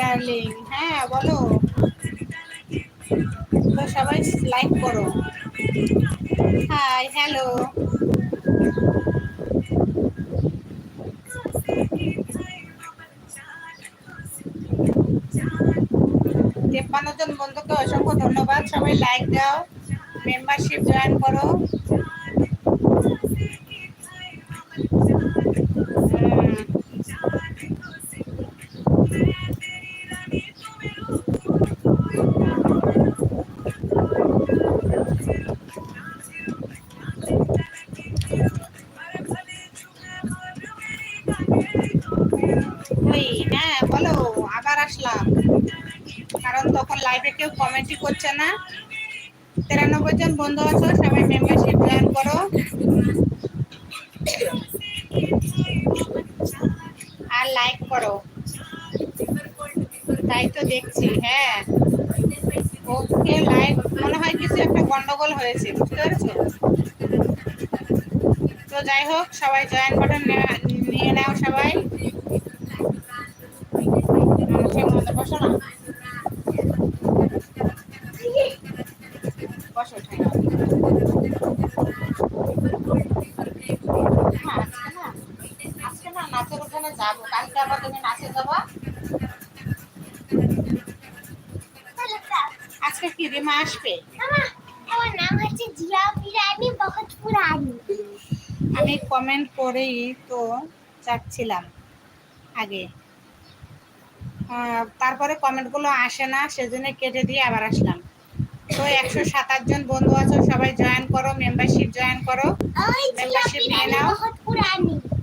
Darling হ্যাঁ বলো। তো সবাই লাইক করো। হাই হ্যালো তেপ্পান্ন জন বন্ধুকে অসংখ্য ধন্যবাদ। সবাই লাইক দাও। মেম্বারশিপ জয়েন করো। আবার আসলাম। কারণ তখন লাইভে কেউ কমেন্টই করছে না। তিরানব্বই জন বন্ধু আছো, সবাই মেম্বারশিপ জয়েন করো। আর লাইক করো। তাই তো দেখছি হ্যাঁ। ওকে লাইক মনে হয় কিছু একটা গন্ডগোল হয়েছে, বুঝতে পেরেছ? তো যাই হোক, সবাই জয়েন বাটন নিয়ে নাও সবাই। নাচের ওখানে যাব। কালকে আবার তুমি নাচে যাবা? আজকে কি রিমা আসবে? আমার নাম হচ্ছে জিয়া পিরানি বহুত পুরানি। আমি কমেন্ট করেই তো যাচ্ছিলাম আগে। তারপরে কমেন্টগুলো আসে না সেজন্য কেটে দিয়ে আবার আসলাম। তো একশো সাতাশ জন বন্ধু আছো সবাই জয়েন করো মেম্বারশিপ জয়েন করো। Membership নিয়ে নাও।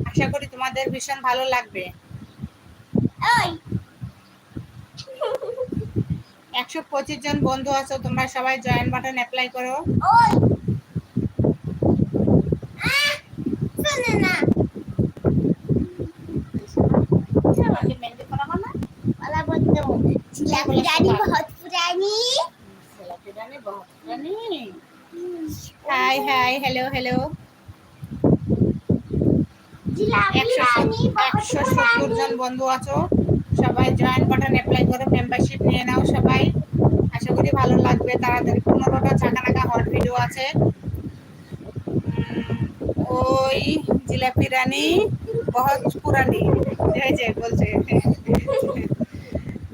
আশা করি তোমাদের ভীষণ ভালো লাগবে। একশো পঁচিশ জন বন্ধু আছো তোমরা সবাই জয়েন বাটন অ্যাপ্লাই করো। না। पिरानी बहुत पुरानी ছেলেপিলানি বহুত জানি। হাই হাই হ্যালো হ্যালো जिया একশো पिरानी बहुत একশো সত্তর জন पुरानी বন্ধু আছো সবাই জয়েন বাটন অ্যাপ্লাই করো মেম্বারশিপ নিয়ে নাও সবাই আশা করি ভালো লাগবে তাড়াতাড়ি পনেরোটা চাকানাকা হট ভিডিও আছে উম, ওই জিলাপি রানী বহুত পুরানি এই যে বলছে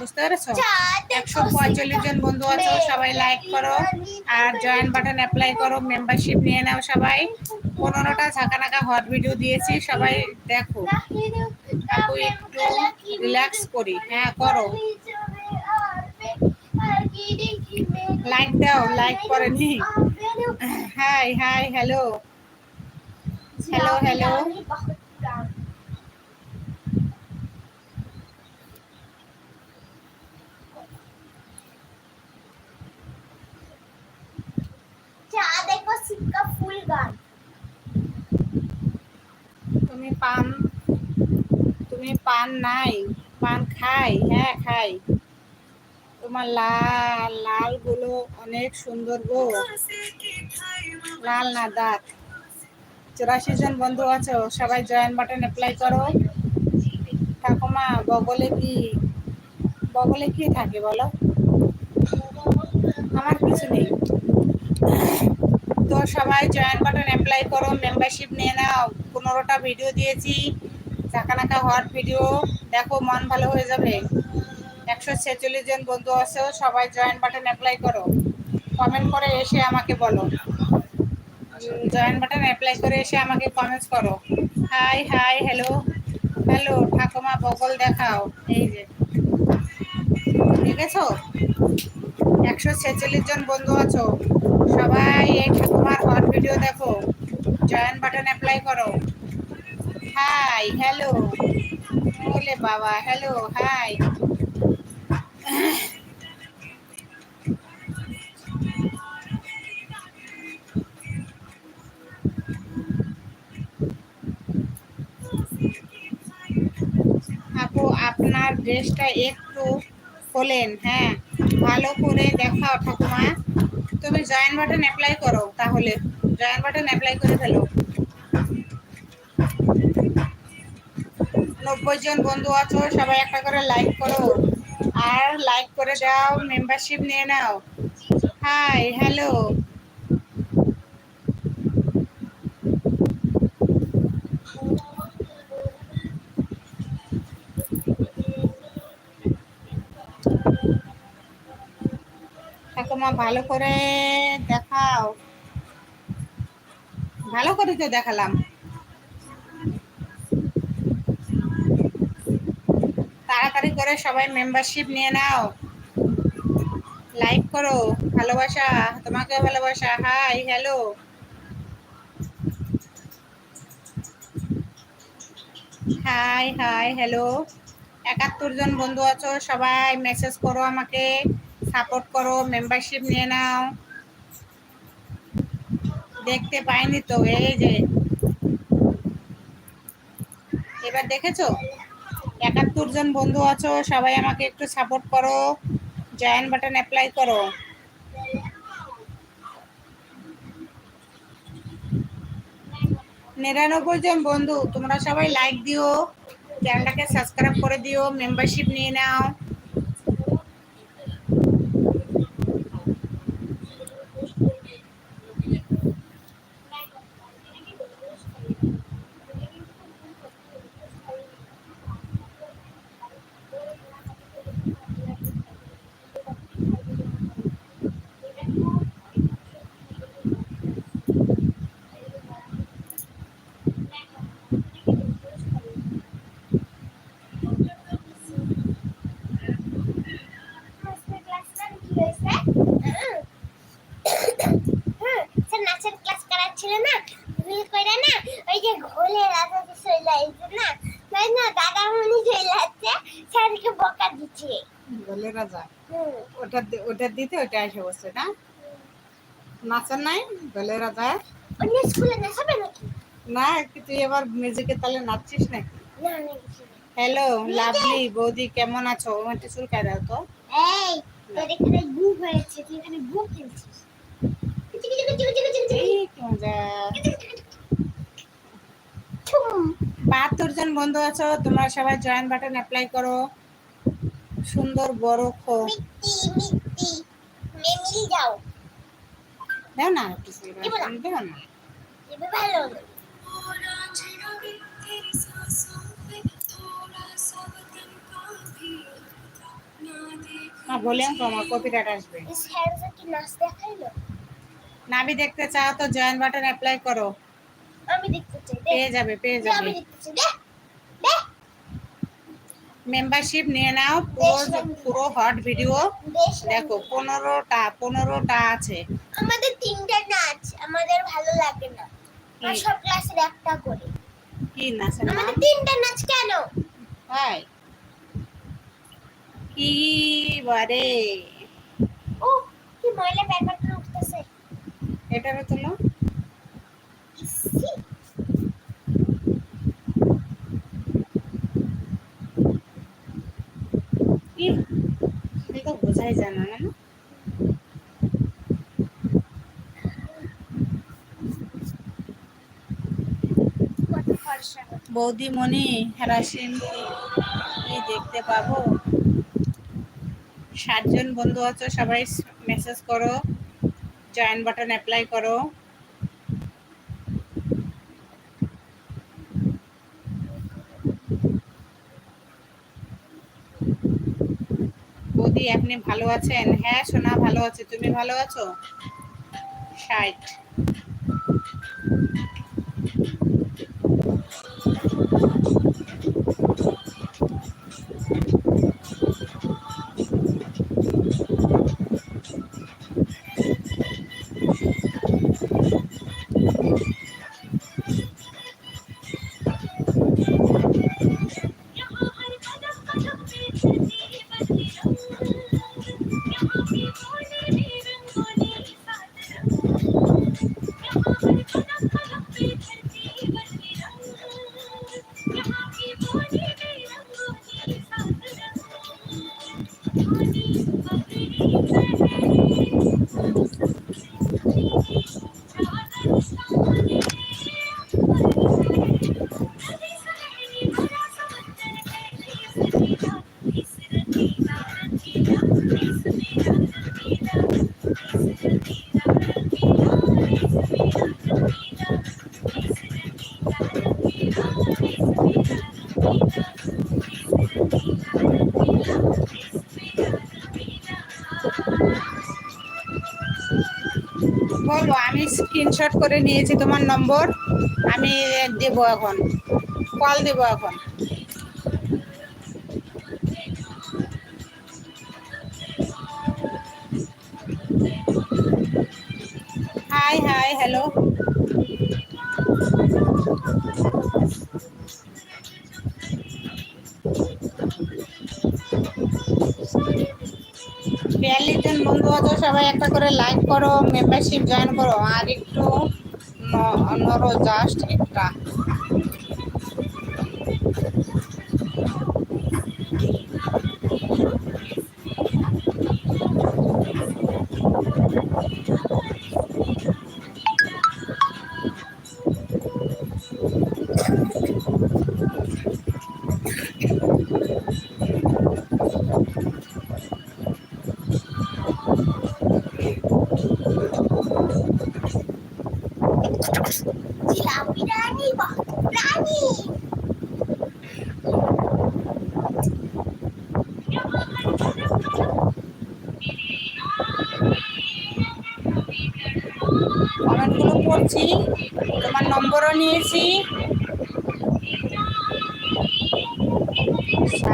বুঝতে পেরেছ? একশো পঁয়তাল্লিশ জন বন্ধু আছো সবাই লাইক করো। আর জয়েন বাটন অ্যাপ্লাই করো মেম্বারশিপ নিয়ে নাও সবাই। পনেরোটা ঝাঁকানাকা হট ভিডিও দিয়েছি সবাই দেখো। আপু একটু রিল্যাক্স করি। হ্যাঁ করো। লাইক দাও লাইক করেনি hi hi hello hello hello চা দেখো সিক্কা ফুল গান তুমি পান তুমি পান নাই, পান খাই হ্যাঁ খাই। তোমার লাল লালগুলো অনেক সুন্দর গো। লাল না দাঁত চুরাশি জন বন্ধু আছো, সবাই জয়েন বাটন অ্যাপ্লাই করো। ঠাকুমা, বগলে কি বগলে কি থাকে বলো? আমার কিছু নেই। তো সবাই জয়েন বাটন অ্যাপ্লাই করো মেম্বারশিপ নিয়ে নাও। পনেরোটা ভিডিও দিয়েছি। চাকানাকা হট ভিডিও দেখো, মন ভালো হয়ে যাবে। একশো ছেচল্লিশ জন বন্ধু আছে, সবাই জয়েন বাটন অ্যাপ্লাই করো। কমেন্ট করে এসে আমাকে বলো। জয়েন বাটন অ্যাপ্লাই করে এসে আমাকে কমেন্টস করো। হাই হাই হ্যালো হ্যালো ঠাকুমা, বগল দেখাও। এই যে। দেখেছ? একশো ছেচল্লিশ জন বন্ধু আছো। সবাই এই ঠাকুমার হট ভিডিও দেখো। জয়েন বাটন অ্যাপ্লাই করো। হাই হ্যালো বলে বাবা হ্যালো হাই আপু আপনার ড্রেসটা একটু খোলেন হ্যাঁ? ভালো করে দেখাও, ঠাকুমা। তুমি জয়েন বাটন অ্যাপ্লাই করো, তাহলে। জয়েন বাটন অ্যাপ্লাই করে ফেলো। নব্বই জন বন্ধু আছো, সবাই একটা করে লাইক করো। আর লাইক করে দাও মেম্বারশিপ নিয়ে নাও। হাই হ্যালো ভালো করে দেখাও। ভালো করে তো দেখালাম। তাড়াতাড়ি করে সবাই মেম্বারশিপ নিয়ে নাও। লাইক করো, ভালোবাসা তোমাকে ভালোবাসা। Hi hello hi hi hello একাত্তর জন বন্ধু আছো, সবাই মেসেজ করো আমাকে সাপোর্ট করো মেম্বারশিপ নিয়ে নাও। দেখতে পাইনি তো, এই যে। এবার দেখেছ? একাত্তর জন বন্ধু আছো, সবাই আমাকে একটু সাপোর্ট করো। জয়েন বাটন অ্যাপ্লাই করো। নিরানব্বই জন বন্ধু, তোমরা সবাই লাইক দিও। চ্যানেলটাকে সাবস্ক্রাইব করে দিও মেম্বারশিপ নিয়ে নাও আজকের ক্লাসটা কি হয়েছে হুম, স্যার নাচের ক্লাস করাচ্ছিল না ভুল করে না ওই যে ঘোলে রাজা যে চলে আসছে না তাই না দাদা মনি চলে আসছে স্যারকে বকা দিচ্ছে বলে রাজা হুম ওটা দি- ওটা এসে বসছে না নাচার নাই বলে রাজা অন্য স্কুলে নাচাবে নাকি? না কি তুই এবার মিউজিকের তালে নাচছিস নাকি? না। হ্যালো লাভলি বৌদি কেমন আছো? একটু চুল কাটাও তো। এই তোর এখানে বুক হয়েছে তুই এখানে বুক খেলছিস। বাহাত্তর জন বন্ধু আছো তোমরা সবাই জয়েন বাটন অ্যাপ্লাই করো। সুন্দর বড় খো মিট্টি মিট্টি মে মিল যাও দেও না না। দেও না। এবার ভালো না ভলিউম কমা কপিরাইট আসবে। এই কি নাচ দেখাইলো? নাবি দেখতে চাও তো জয়েন বাটন অ্যাপ্লাই করো। আমি দেখতে চাই পেয়ে যাবে পেয়ে দে, আমি যাবে। দেখতে চাই মেম্বারশিপ নিয়ে নাও পুরো পুরো হট ভিডিও দেখো পনেরোটা পনেরোটা আছে। আমাদের তিনটা নাচ আমাদের ভালো লাগে না? সব ক্লাসের একটা করে। কি নাম? আমাদের তিনটা নাচ কেন? তাই কি বারে? ও কি ময়লা ব্যাপারটা উঠতেছে। এটারে তুলো ইসি, কি তুমি বৌদিমণি হ্যারাসিন কি দেখতে পাবো? সাতজন বন্ধু আছো, সবাই মেসেজ করো জয়েন বাটন অ্যাপ্লাই করো। আপনি ভালো আছেন? হ্যাঁ সোনা ভালো আছে। তুমি ভালো আছো? ষাট। স্ক্রিনশট করে নিয়েছি তোমার নম্বর। আমি দেব এখন। কল দেব এখন। Hi hi hello. বিয়াল্লিশ জন বন্ধু আছো, সবাই একটা করে লাইক করো মেম্বারশিপ জয়েন করো। আর একটু ন- নড়ো জাস্ট একটা।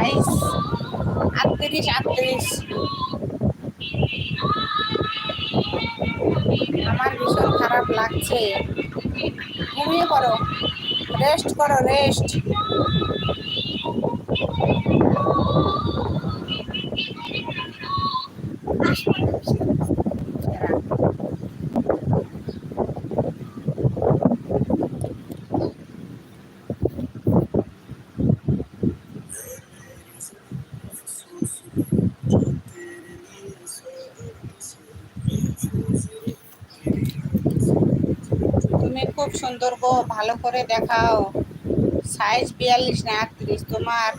সাইজ আটত্রিশ আটত্রিশ আমার ভীষণ খারাপ লাগছে। ঘুমিয়ে পড়ো। রেস্ট করো রেস্ট তুমি খুব সুন্দর গো, ভালো করে দেখাও। সাইজ বিয়াল্লিশ না আটত্রিশ তোমার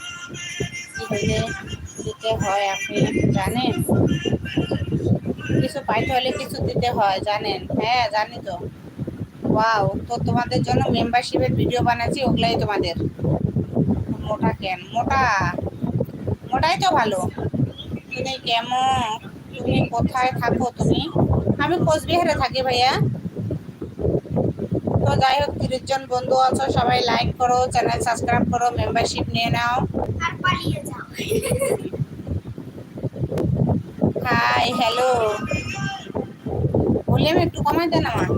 দিতে হয় আপনি জানেন? কিছু পাইতে হলে কিছু দিতে হয়, জানেন? হ্যাঁ জানি তো। ওয়াও তো তোমাদের জন্য মেম্বারশিপের ভিডিও বানাচ্ছি, ওগুলাই তোমাদের। মোটা কেন? মোটা? মোটাই তো ভালো। তুমি কেমন? তুমি কোথায় থাকো তুমি? আমি কোচবিহারে থাকি ভাইয়া। তো যাই হোক তিরিশ জন বন্ধু আছো সবাই লাইক করো চ্যানেল সাবস্ক্রাইব করো মেম্বারশিপ নিয়ে নাও। আর পালিয়ে যাও। হাই হ্যালো ভলিউম একটু কমাই দেন আমার।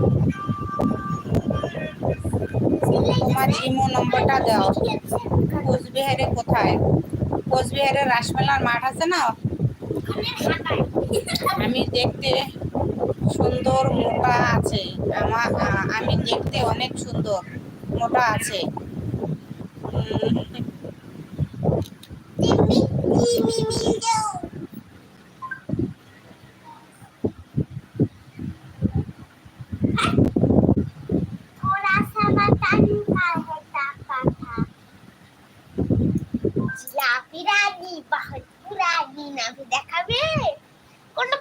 তোমার ইমো নম্বরটা দাও। কোচবিহারে কোথায়? কোচবিহারে রাসমেলার মাঠ আছে না? আমি দেখতে সুন্দর মোটা আছে। আমার আমি দেখতে অনেক সুন্দর, মোটা আছে। জিলাপি রাগি রাগি না, দেখাবে? কোনটা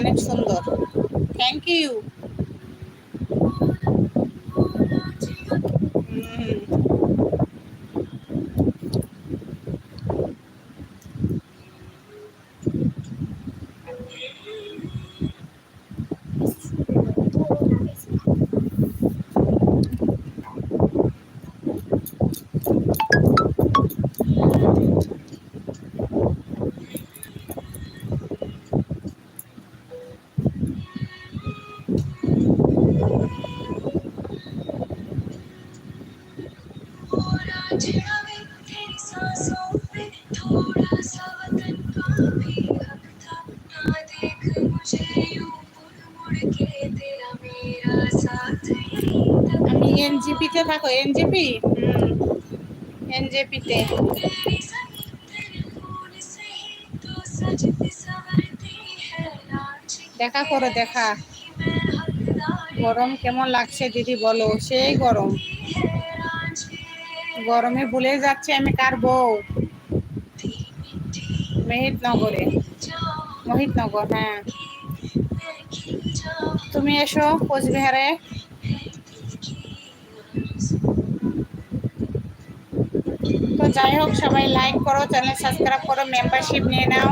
অনেক সুন্দর। থ্যাংক ইউ এনজিপিতে থাকো, এনজিপি? এনজেপিতে। দেখা করো, দেখা। গরম কেমন লাগছে দিদি বলো, সেই গরম। গরমে ভুলে যাচ্ছে আমি কার বউ? মেহিতনগরে মহিতনগর হ্যাঁ। তুমি এসো কোচবিহারে। তো যাই হোক, সবাই লাইক করো চ্যানেল সাবস্ক্রাইব করো মেম্বারশিপ নিয়ে নাও।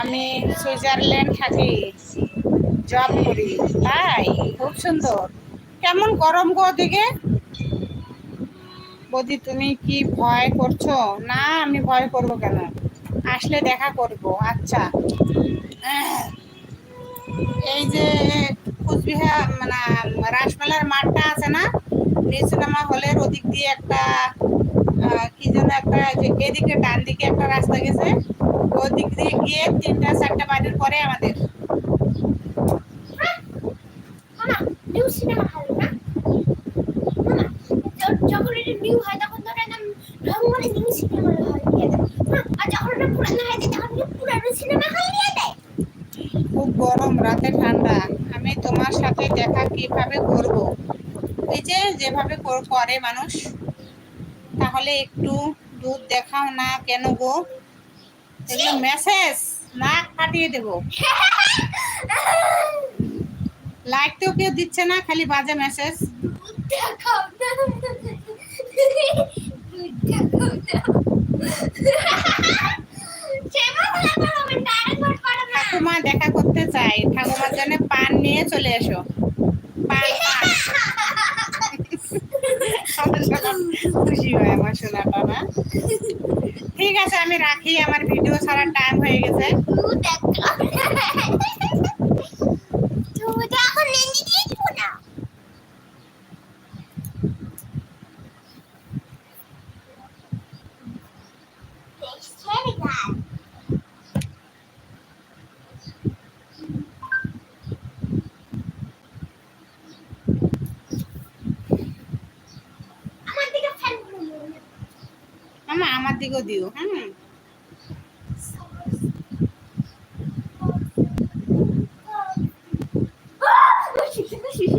আমি সুইজারল্যান্ড থাকি জব করি। তাই, খুব সুন্দর। কেমন গরম গো দিকে বৌদি, তুমি কি ভয় করছ? না, আমি ভয় করব কেন? আসলে দেখা করব আচ্ছা। এই যে কুচবিহার মানে রাসমেলার মাঠটা আছে না? নিউ সিনেমা হলের ওদিক দিয়ে একটা কি যেন একটা এদিকে ডান দিকে একটা রাস্তা গেছে ওদিক দিয়ে গিয়ে তিনটা চারটা বাড়ির পরে আমাদের। যখন এটা নিউ হয় তখন নিউ সিনেমা হ্যাঁ, আর যখন এটা পুরানো হয়ে যায় তখন কি পুরানো সিনেমা হল দিয়ে দেয় খুব গরম রাতে ঠান্ডা আমি তোমার সাথে দেখা কীভাবে করব যেভাবে করে মানুষ, তাহলে একটু দুধ দেখাও না কেন গো? এগুলো মেসেজ নাক ফাটিয়ে দেবো। লাইক তো কেউ দিচ্ছে না, খালি বাজে মেসেজ ঠাকুমা, দেখা করতে চাই। ঠাকুমার জন্য পান নিয়ে চলে এসো পান পান খুশি হয় আমার সোনাটা না ঠিক আছে, আমি রাখি, আমার ভিডিও সারা টাইম হয়ে গেছে। হ্যাঁ, আমার দিকেও দিও হ্যাঁ। শিশু।